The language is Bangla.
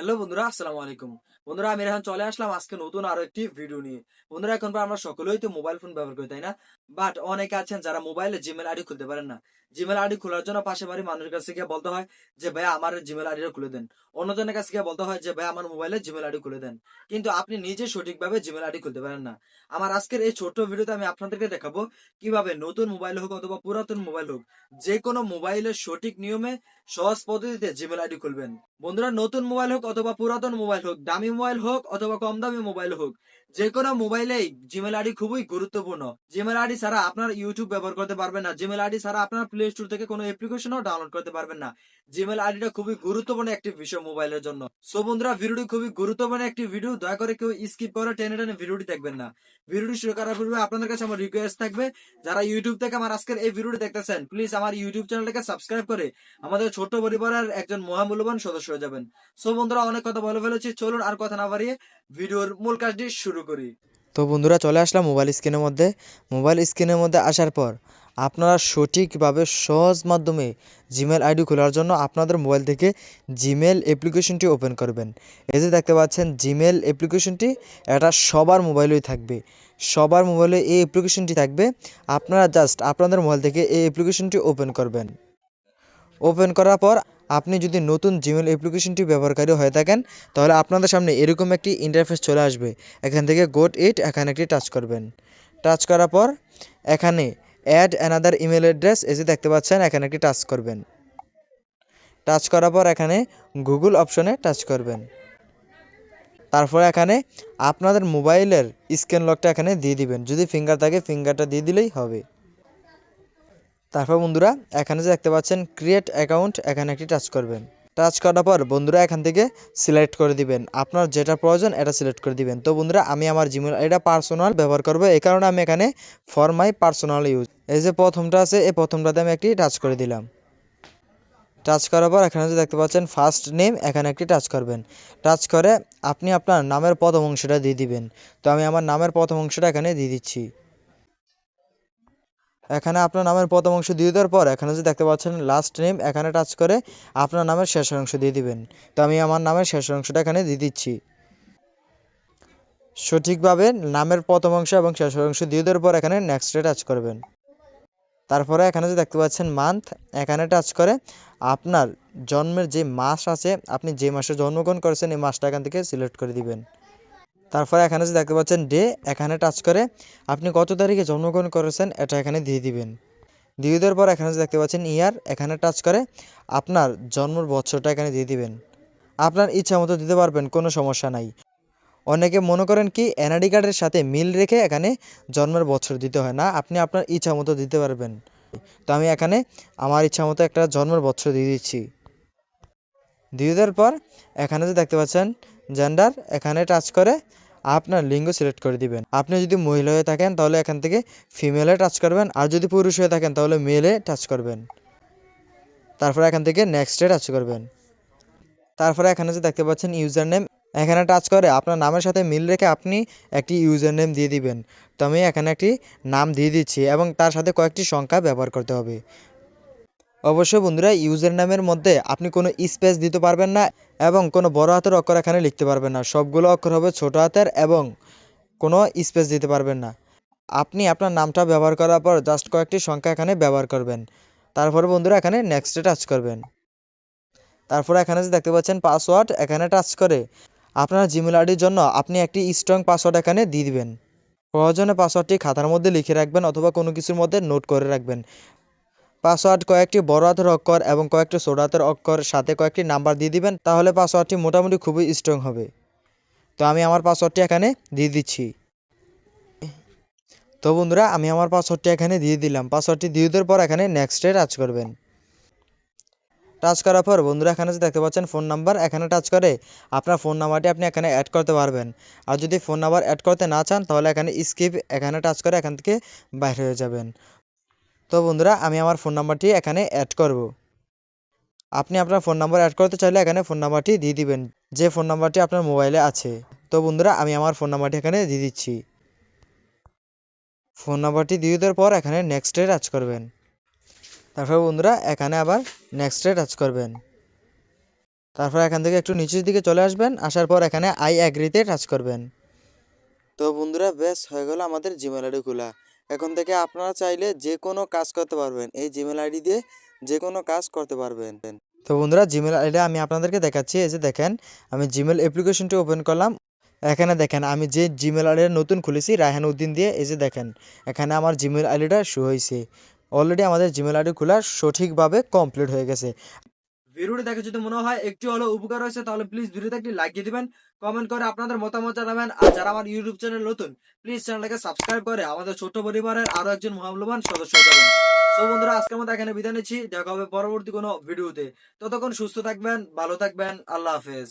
হ্যালো বন্ধুরা, আসসালামু আলাইকুম। বন্ধুরা, আমি এখন চলে আসলাম আজকে নতুন আরও একটি ভিডিও নিয়ে। বন্ধুরা, এখন আমরা সকলেই তো মোবাইল ফোন ব্যবহার করি, তাই না? বাট অনেকে আছেন যারা মোবাইলে জিমেল আইডি খুলতে পারেন না। জিমেল আইডি খোলার জন্য পাশে বাড়ি মানুষের কাছে গিয়ে বলতে হয় যে ভাই আমার জিমেল আইডিটা খুলে দেন। অন্যজনের কাছে গিয়ে বলতে হয় যে ভাই আমার মোবাইলে জিমেল আইডি খুলে দেন। কিন্তু আপনি নিজে সঠিকভাবে জিমেল আইডি খুলতে পারেন না। আমার আজকের এই ছোট্ট ভিডিওতে আমি আপনাদেরকে দেখাবো কীভাবে নতুন মোবাইল হোক অথবা পুরাতন মোবাইল হোক যে কোনো মোবাইলের সঠিক নিয়মে, সহজ পদ্ধতিতে জিমেল আইডি খুলবেন। বন্ধুরা, নতুন মোবাইল হোক অথবা পুরাতন মোবাইল হোক, দামি মোবাইল হোক অথবা কম দামি মোবাইল হোক যে কোনো মোবাইলেই জিমেল আইডি খুবই গুরুত্বপূর্ণ। জিমেল আইডি ছাড়া আপনার ইউটিউব ব্যবহার করতে পারবেন না। জিমেল আইডি ছাড়া আপনার প্লে স্টোর থেকে কোনো অ্যাপ্লিকেশনও ডাউনলোড করতে পারবেন না। জিমেল আইডিটা খুবই গুরুত্বপূর্ণ একটি বিষয় মোবাইলের জন্য। সো বন্ধুরা ভিডিওটি খুবই গুরুত্বপূর্ণ একটি ভিডিও দয়া করে কেউ স্কিপ করে টেনে টেনে ভিডিওটি দেখবেন না। ভিডিওটি শুরু করার পূর্বে আপনাদের কাছে আমার রিকোয়েস্ট থাকবে, যারা ইউটিউব থেকে আমার আজকের এই ভিডিওটি দেখতেছেন প্লিজ আমার ইউটিউব চ্যানেলটাকে সাবস্ক্রাইব করে আমাদের ছোট্ট পরিবারের একজন মহামূল্যবান সদস্য হয়ে যাবেন। সো বন্ধুরা, অনেক কথা বলে ফেলেছি, চলুন আর কথা না বাড়িয়ে ভিডিওর মূল কাজটি শুরু করি। তো বন্ধুরা, চলে আসলাম মোবাইল স্ক্রিনের মধ্যে। মোবাইল স্ক্রিনের মধ্যে আসার পর আপনারা সঠিকভাবে সহজ মাধ্যমে জিমেল আইডি খোলার জন্য আপনাদের মোবাইল থেকে জিমেল অ্যাপ্লিকেশনটি ওপেন করবেন। যে দেখতে পাচ্ছেন জিমেল অ্যাপ্লিকেশনটি এটা সবার মোবাইলেই থাকবে। সবার মোবাইলে এই অ্যাপ্লিকেশনটি থাকবে। আপনারা জাস্ট আপনাদের মোবাইল থেকে এই অ্যাপ্লিকেশনটি ওপেন করবেন। ওপেন করার পর আপনি যদি নতুন জিমেল অ্যাপ্লিকেশনটি ব্যবহারকারী হয়ে থাকেন, তাহলে আপনাদের সামনে এরকম একটি ইন্টারফেস চলে আসবে। এখান থেকে গোট ইট এখানে একটি টাচ করবেন। টাচ করার পর এখানে অ্যাড অ্যানাদার ইমেল অ্যাড্রেস যে দেখতে পাচ্ছেন, এখানে একটি টাচ করবেন। টাচ করার পর এখানে গুগল অপশনে টাচ করবেন। তারপর এখানে আপনাদের মোবাইলের স্ক্যান লকটা এখানে দিয়ে দিবেন। যদি ফিঙ্গার থাকে ফিঙ্গারটা দিয়ে দিলেই হবে। তারপর বন্ধুরা, এখানে যে দেখতে পাচ্ছেন ক্রিয়েট অ্যাকাউন্ট এখানে একটি টাচ করবেন। টাচ করার পর বন্ধুরা এখান থেকে সিলেক্ট করে দিবেন। আপনার যেটা প্রয়োজন এটা সিলেক্ট করে দিবেন। তো বন্ধুরা, আমি আমার জিমেল এটা পার্সোনাল ব্যবহার করব, এই কারণে আমি এখানে ফর মাই পার্সোনাল ইউজ এই যে প্রথমটা আছে, এই প্রথমটাতে আমি একটি টাচ করে দিলাম। টাচ করার পর এখানে দেখতে পাচ্ছেন ফার্স্ট নেম এখানে একটি টাচ করবেন। টাচ করে আপনি আপনার নামের প্রথম অংশটা দিয়ে দিবেন। তো আমি আমার নামের প্রথম অংশটা এখানে দিয়ে দিচ্ছি। এখানে আপনার নামের প্রথম অংশ দিয়ে দেওয়ার পর এখানে যে দেখতে পাচ্ছেন লাস্ট নেম এখানে টাচ করে আপনার নামের শেষের অংশ দিয়ে দিবেন। তো আমি আমার নামের শেষের অংশটা এখানে দিয়ে দিচ্ছি। সঠিকভাবে নামের প্রথম অংশ এবং শেষের অংশ দিয়ে দেওয়ার পর এখানে নেক্সটে টাচ করবেন। তারপরে এখানে যে দেখতে পাচ্ছেন মান্থ এখানে টাচ করে আপনার জন্মের যে মাস আছে, আপনি যে মাসে জন্মগ্রহণ করেছেন, এই মাসটা এখান থেকে সিলেক্ট করে দিবেন। তারপরে এখানে যে দেখতে পাচ্ছেন ডে, এখানে টাচ করে আপনি কত তারিখে জন্মগ্রহণ করেছেন এটা এখানে দিয়ে দিবেন। দিয়ে দেওয়ার পর এখানে যে দেখতে পাচ্ছেন ইয়ার এখানে টাচ করে আপনার জন্মের বছরটা এখানে দিয়ে দিবেন। আপনার ইচ্ছা মতো দিতে পারবেন, কোনো সমস্যা নাই। অনেকে মনে করেন কি এনআইডি কার্ডের সাথে মিল রেখে এখানে জন্মের বছর দিতে হয় না, আপনি আপনার ইচ্ছা মতো দিতে পারবেন। তো আমি এখানে আমার ইচ্ছা মতো একটা জন্মের বছর দিয়ে দিচ্ছি। দিয়ে দেওয়ার পর এখানে যে দেখতে পাচ্ছেন জেন্ডার এখানে টাচ করে আপনার লিঙ্গ সিলেক্ট করে দিবেন। আপনি যদি মহিলা হয়ে থাকেন, তাহলে এখান থেকে ফিমেলে টাচ করবেন, আর যদি পুরুষ হয়ে থাকেন, তাহলে মেলে টাচ করবেন। তারপরে এখান থেকে নেক্সটে টাচ করবেন। তারপরে এখানে যে দেখতে পাচ্ছেন ইউজার নেম এখানে টাচ করে আপনার নামের সাথে মিল রেখে আপনি একটি ইউজার নেম দিয়ে দিবেন। তো আমি এখানে একটি নাম দিয়ে দিচ্ছি এবং তার সাথে কয়েকটি সংখ্যা ব্যবহার করতে হবে। অবশ্যই বন্ধুরা ইউজার নামের মধ্যে আপনি কোনো স্পেস দিতে পারবেন না এবং কোনো বড় হাতের অক্ষর এখানে লিখতে পারবেন না। সবগুলো অক্ষর হবে ছোট হাতের এবং কোনো স্পেস দিতে পারবেন না। আপনি আপনার নামটা ব্যবহার করার পর জাস্ট কয়েকটি সংখ্যা এখানে ব্যবহার করবেন। তারপরে বন্ধুরা এখানে নেক্সটে টাচ করবেন। তারপরে এখানে যে দেখতে পাচ্ছেন পাসওয়ার্ড এখানে টাচ করে আপনার জিমেল আইডির জন্য আপনি একটি স্ট্রং পাসওয়ার্ড এখানে দিয়ে দিবেন। প্রয়োজনে পাসওয়ার্ডটি খাতার মধ্যে লিখে রাখবেন অথবা কোনো কিছুর মধ্যে নোট করে রাখবেন। পাসওয়ার্ড কয়েকটি বড় হাতের অক্ষর এবং কয়েকটি ছোট হাতের অক্ষর সাথে কয়েকটি নাম্বার দিয়ে দিবেন, তাহলে পাসওয়ার্ডটি মোটামুটি খুবই স্ট্রং হবে। তো আমি আমার পাসওয়ার্ডটি এখানে দিয়ে দিচ্ছি। তো বন্ধুরা, আমি আমার পাসওয়ার্ডটি এখানে দিয়ে দিলাম। পাসওয়ার্ডটি দিয়ে দেওয়ার পর এখানে নেক্সটে টাচ করবেন। টাচ করার পর বন্ধুরা, এখানে যে দেখতে পাচ্ছেন ফোন নাম্বার এখানে টাচ করে আপনার ফোন নাম্বারটি আপনি এখানে অ্যাড করতে পারবেন। আর যদি ফোন নাম্বার অ্যাড করতে না চান, তাহলে এখানে স্কিপ এখানে টাচ করে এখান থেকে বাইর হয়ে যাবেন। তো বন্ধুরা, আমি আমার ফোন নাম্বারটি এখানে অ্যাড করব। আপনি আপনার ফোন নাম্বার অ্যাড করতে চাইলে এখানে ফোন নাম্বারটি দিয়ে দিবেন, যে ফোন নাম্বারটি আপনার মোবাইলে আছে। তো বন্ধুরা, আমি আমার ফোন নাম্বারটি এখানে দিয়ে দিচ্ছি। ফোন নাম্বারটি দিয়ে দেওয়ার পর এখানে নেক্সটে টাচ করবেন। তারপর বন্ধুরা, এখানে আবার নেক্সটে টাচ করবেন। তারপর এখান থেকে একটু নিচের দিকে চলে আসবেন, আসার পর এখানে আই অ্যাগ্রিতে টাচ করবেন। তো বন্ধুরা বেশ হয়ে গেল আমাদের জিমেল আইডি খোলা এখন থেকে আপনারা চাইলে যে কোনো কাজ করতে পারবেন। এই জিমেল আইডি দিয়ে যে কোনো কাজ করতে পারবেন। তো বন্ধুরা জিমেল আইডি আমি আপনাদেরকে দেখাচ্ছি। এই যে দেখেন, আমি জিমেল অ্যাপ্লিকেশনটি ওপেন করলাম। এখানে দেখেন, আমি যে জিমেল আইডিটা নতুন খুলেছি, রায়হান উদ্দিন দিয়ে। এই যে দেখেন, এখানে আমার জিমেল আইডিটা শো হয়েছে অলরেডি আমাদের জিমেল আইডি খোলা সঠিকভাবে কমপ্লিট হয়ে গেছে। ভিডিওটি দেখে যদি মনে হয় একটু হলো উপকার হয়েছে, তাহলে প্লিজ ভিডিওতে একটি লাইক দিয়ে দিবেন কমেন্ট করে আপনাদের মতামত জানাবেন। আর যারা আমার ইউটিউব চ্যানেল নতুন প্লিজ চ্যানেলটাকে সাবস্ক্রাইব করে আমাদের ছোট পরিবারের আরও একজন মহামূল্যবান সদস্য যাবেন। তো বন্ধুরা, আজকের মতো এখানে বিদায় নিচ্ছি। দেখা হবে পরবর্তী কোনো ভিডিওতে। ততক্ষণ সুস্থ থাকবেন, ভালো থাকবেন, আল্লাহ হাফেজ।